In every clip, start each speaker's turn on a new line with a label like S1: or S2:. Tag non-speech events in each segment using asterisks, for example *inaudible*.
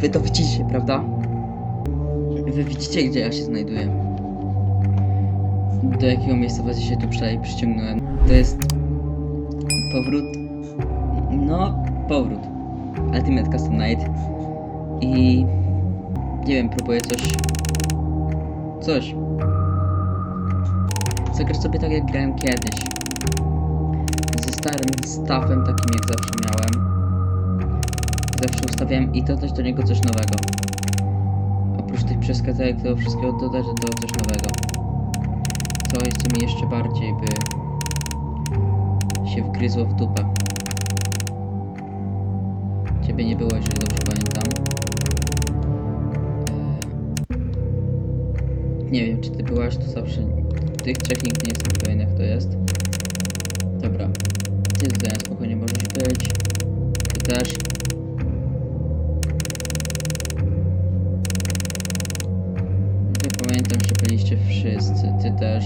S1: wy to widzicie, prawda? Wy widzicie, gdzie ja się znajduję. Do jakiego miejsca was się tu przyciągnąłem. To jest powrót. No, powrót. Ultimate Custom Night. I nie wiem, próbuję coś. Coś. Zagrasz sobie tak jak grałem kiedyś. Ze starym staffem, takim jak zawsze miałem. Zawsze ustawiałem i dodać do niego coś nowego. Oprócz tych przeskazek, tego wszystkiego dodać do tego coś nowego. Coś, co mi jeszcze bardziej by się wgryzło w dupę. Ciebie nie było, jeżeli dobrze pamiętam. Eee, Nie wiem, czy ty byłaś, to zawsze... Tych trzech nigdy nie jestem pewien, jak to jest. Dobra. Ty tutaj spokojnie możesz być. Ty też. Pamiętam, że byliście wszyscy. Ty też.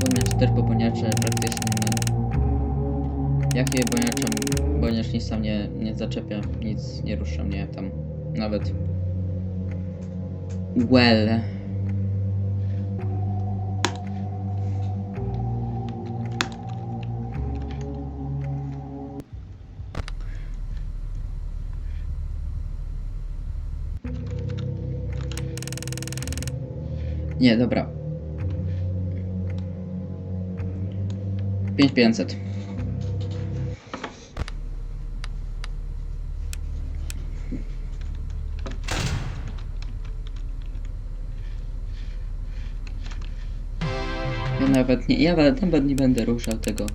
S1: Boniacz też, bo boniacze praktycznie my. Jakie boniaczem? Boniacz nic tam nie, nie zaczepia, nic nie rusza mnie tam. Nawet. Well. Nie, dobra. 5500. Ja nawet nie, ja nawet, nie będę ruszał tego.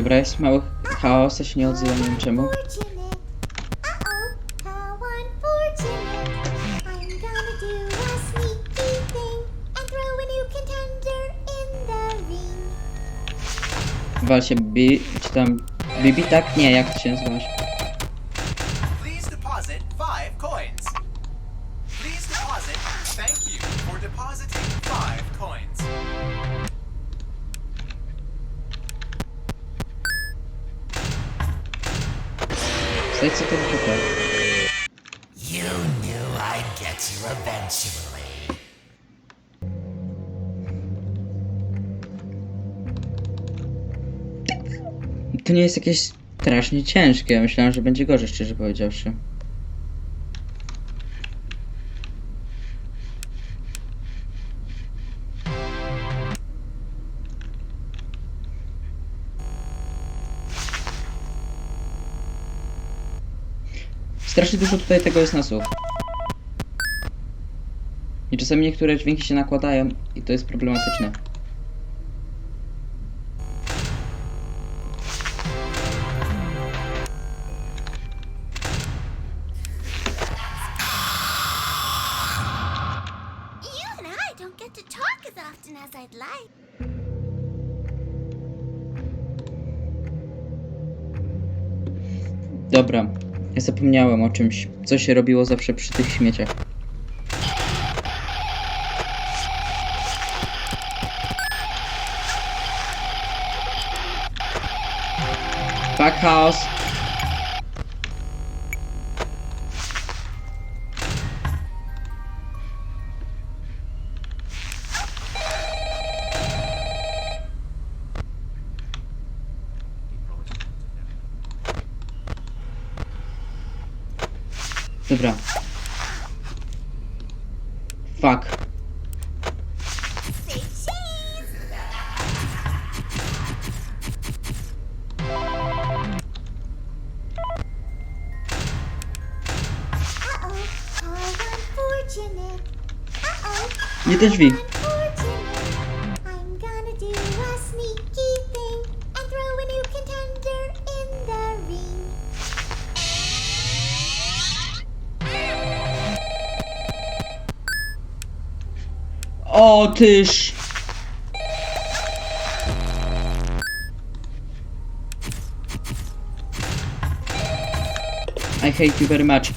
S1: Dobra, jest mały chaos, ja się nie odzywam, nie wiem czemu. Wal się Bi, czy tam Bibi, tak? Nie, jak ty się nazywasz? To nie jest jakieś strasznie ciężkie, myślałem, że będzie gorzej, szczerze powiedziawszy. Strasznie dużo tutaj tego jest na słuch. I czasami niektóre dźwięki się nakładają i to jest problematyczne.
S2: I'd like.
S1: Dobra, ja zapomniałem o czymś, co się robiło zawsze przy tych śmieciach. Fuck Dobra. Fuck. Nie te drzwi. I hate you very much.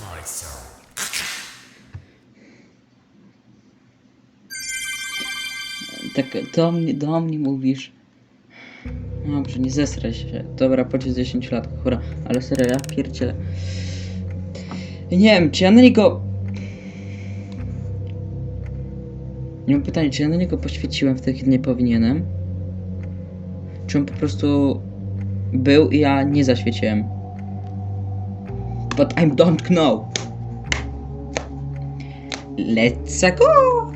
S3: Morsel.
S1: Tak, do mnie, do mnie mówisz. Dobrze, nie zesraj się. Dobra, po 10 lat, hura. Ale serio, ja pierdzielę. Nie wiem, czy ja na niego... Nie mam pytania, czy ja na niego poświęciłem wtedy, kiedy nie powinienem? Po prostu był i ja nie zaświeciłem? But I don't know. Let's go!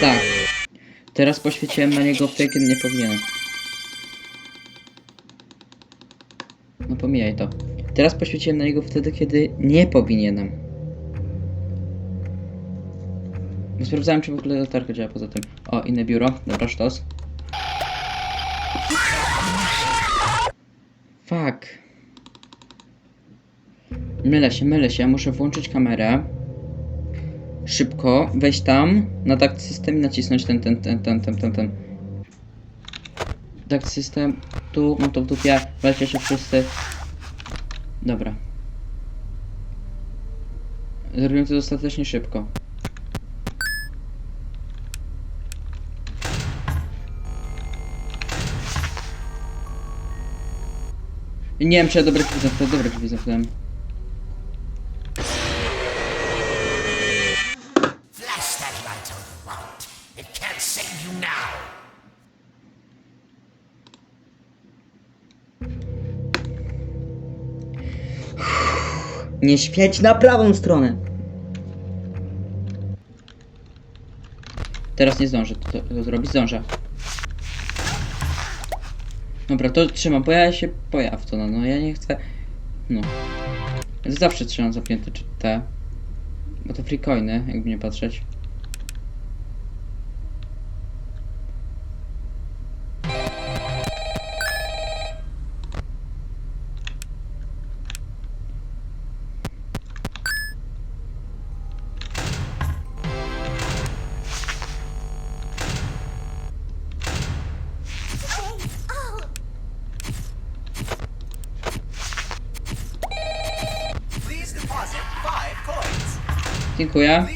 S1: Tak. Teraz poświęciłem na niego wtedy, kiedy nie powinienem. No pomijaj to. Teraz poświęciłem na niego wtedy, kiedy nie powinienem. Bo Sprawdzałem, czy w ogóle latarka działa poza tym. O, inne biuro. Dobra, sztos. Fuck. Mylę się, mylę się. Muszę włączyć kamerę szybko wejść tam, na takt system i nacisnąć ten, ten, ten, ten, ten, ten, ten. Takt system, tu, mam to w dupie, weźcie się wszyscy. Dobra. Zrobiłem to dostatecznie szybko. Nie wiem, czy ja dobre drzwi zamknąłem, dobre drzwi zamknąłem. Nie świeć na prawą stronę. Teraz nie zdążę to, to zrobić, zdążę. Dobra, to trzymam, bo ja się boję w to, no, no ja nie chcę... No. Zawsze trzymam zapięte czy te. Bo to free coiny, jakby nie patrzeć. Dziękuję.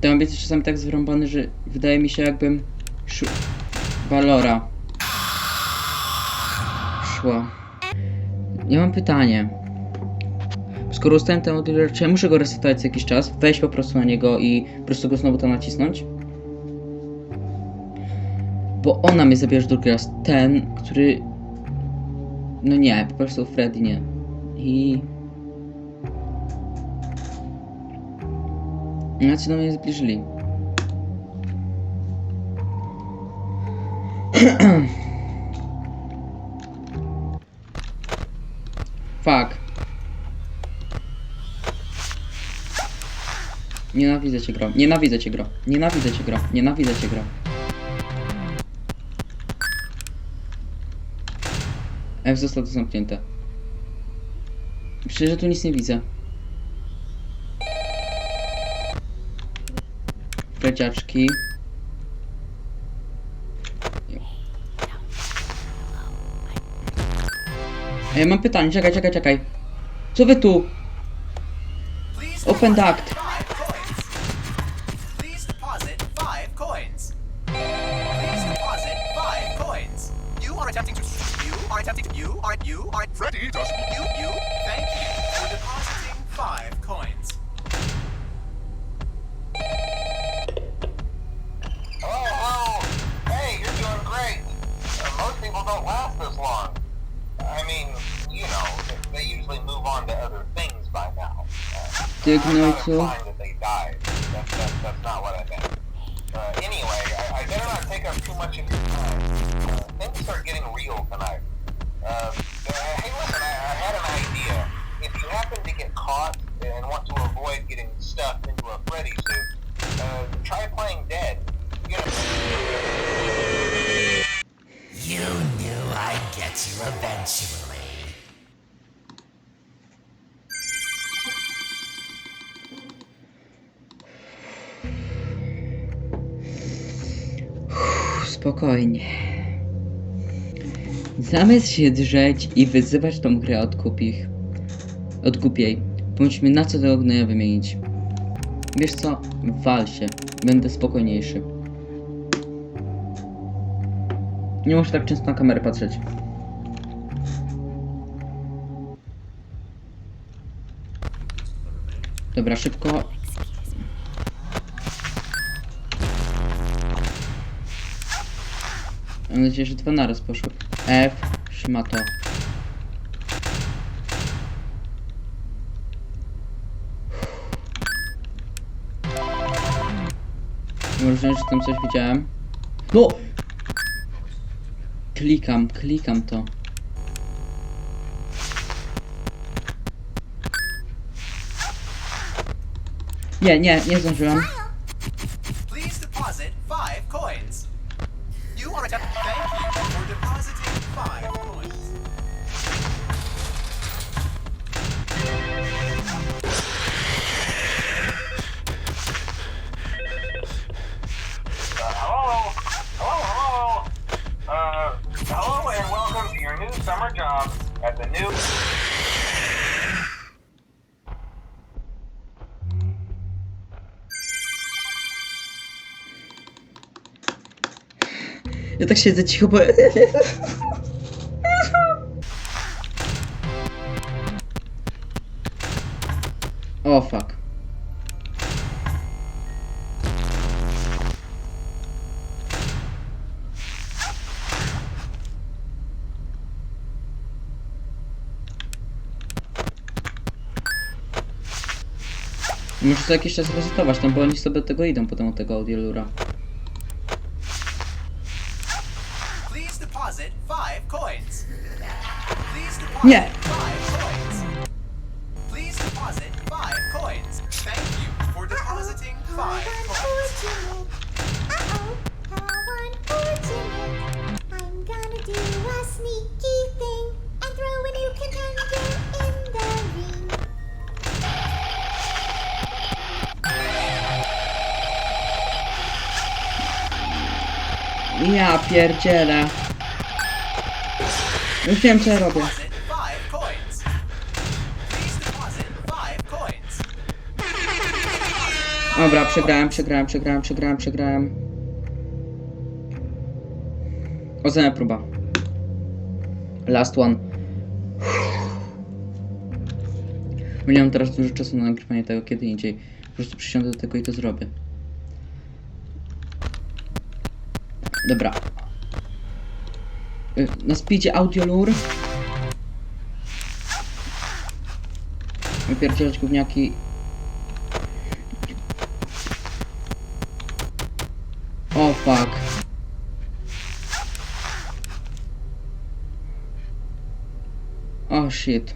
S1: Ten obiec jest czasami tak zrąbany, że wydaje mi się jakbym szu... Valora szła. Ja mam pytanie. Skoro ustałem ten odbiór, czy ja muszę go resetować co jakiś czas, wejść po prostu na niego i po prostu go znowu tam nacisnąć? Bo ona mnie zabierze drugi raz. Ten, który... No nie, po prostu Freddy nie. I... Znaczy do mnie zbliżyli. *clears throat* Nienawidzę cię gro. Nienawidzę cię gro. Nienawidzę cię gro. Nienawidzę cię gro. F zostało to zamknięte. Przecież tu nic nie widzę. Pleciaczki. Ej, mam pytanie, czekaj, czekaj, czekaj. Co wy tu? Open duct.
S4: you, You, you, thank you for depositing five
S1: coins.
S5: Hello, hello. Hey, you're doing great. Uh, most people don't last this long. I mean, you know, they, usually move on to other things by now. Uh, Dig no tool. that they died. That's, that's, that's not what I meant. Uh, anyway, I, I better not
S3: take up too much of your
S1: Spokojnie. Zamiast się drzeć i wyzywać tą grę od głupich, od głupiej, pomyślmy na co tego gnoja wymienić. Wiesz co? Wal się. Będę spokojniejszy. Nie muszę tak często na kamerę patrzeć. Dobra, szybko. Mam nadzieję, że dwa naraz poszło. F, szmato. Może, że tam coś widziałem. No! Klikam, klikam to. Nie, nie, nie zdążyłem. Ja tak siedzę cicho, bo... O, fuck. Muszę to jakiś czas resetować tam, bo oni sobie do tego idą potem od tego audiolura.
S2: Ring.
S1: Ja pierdzielę. Już wiem co ja robię. Dobra, przegrałem, przegrałem, przegrałem, przegrałem, przegrałem. Ostatnia próba. Last one. Bo nie mam teraz dużo czasu na nagrywanie tego kiedy indziej. Po prostu przysiądę do tego i to zrobię. Dobra. Y, Na speedzie audio lure. Wypierdzielać gówniaki O fuck. O shit.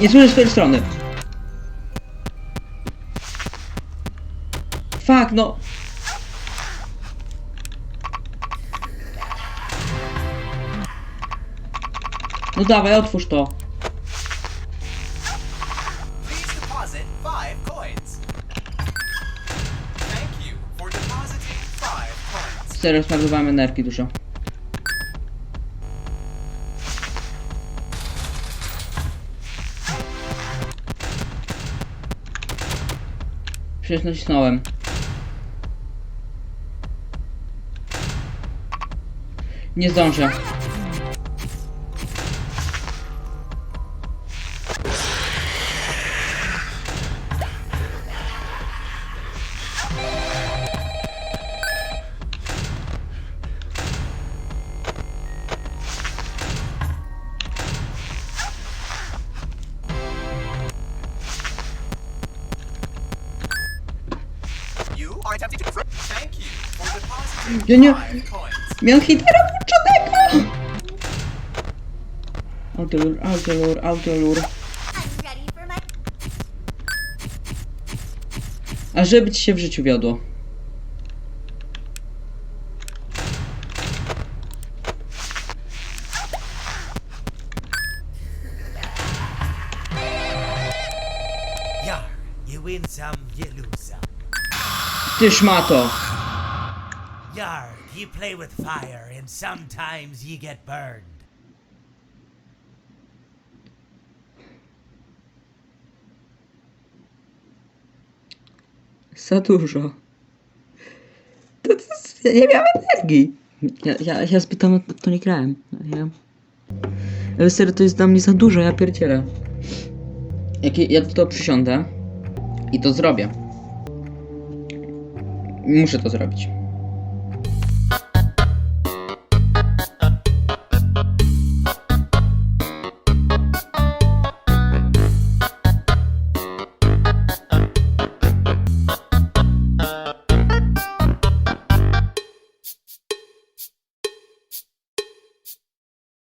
S1: Nie słyszę z twojej strony. Fuck, no. No dawaj, otwórz to. Serio, zmarnowałem energii dużo. Przecież nacisnąłem. Nie zdążę. Ja nie... Miałem hitera włączonego! Autolur, autolur, autolur. A żeby ci się w życiu wiodło. Ty szmato!
S6: Yar, you play with fire, and sometimes you get burned.
S1: Za dużo. To, to, ja nie miałem energii. Ja, ja, ja spytam, to, to nie grałem. Ja... Ale serio, to jest dla mnie za dużo, ja pierdzielę. Jak ja- ja to przysiądę i to zrobię. Muszę to zrobić.